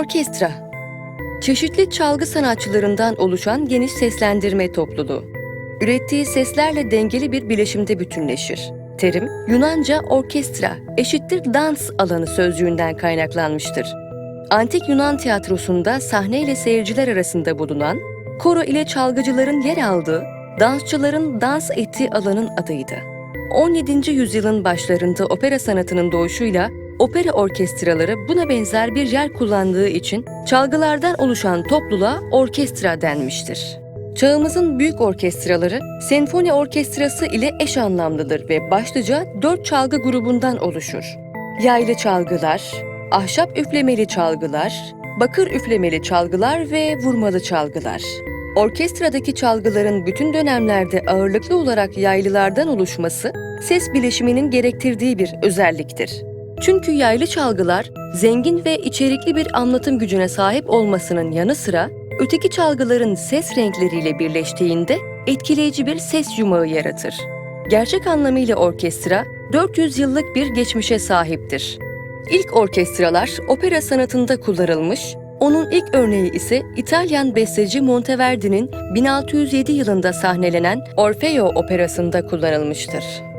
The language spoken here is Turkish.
Orkestra Çeşitli çalgı sanatçılarından oluşan geniş seslendirme topluluğu. Ürettiği seslerle dengeli bir bileşimde bütünleşir. Terim, Yunanca orkestra eşittir dans alanı sözcüğünden kaynaklanmıştır. Antik Yunan tiyatrosunda sahne ile seyirciler arasında bulunan, koro ile çalgıcıların yer aldığı, dansçıların dans ettiği alanın adıydı. 17. yüzyılın başlarında opera sanatının doğuşuyla opera orkestraları buna benzer bir yer kullandığı için çalgılardan oluşan topluluğa orkestra denmiştir. Çağımızın büyük orkestraları senfoni orkestrası ile eş anlamlıdır ve başlıca dört çalgı grubundan oluşur. Yaylı çalgılar, ahşap üflemeli çalgılar, bakır üflemeli çalgılar ve vurmalı çalgılar. Orkestradaki çalgıların bütün dönemlerde ağırlıklı olarak yaylılardan oluşması ses bileşiminin gerektirdiği bir özelliktir. Çünkü yaylı çalgılar zengin ve içerikli bir anlatım gücüne sahip olmasının yanı sıra öteki çalgıların ses renkleriyle birleştiğinde etkileyici bir ses yumağı yaratır. Gerçek anlamıyla orkestra 400 yıllık bir geçmişe sahiptir. İlk orkestralar opera sanatında kullanılmış, onun ilk örneği ise İtalyan besteci Monteverdi'nin 1607 yılında sahnelenen Orfeo operasında kullanılmıştır.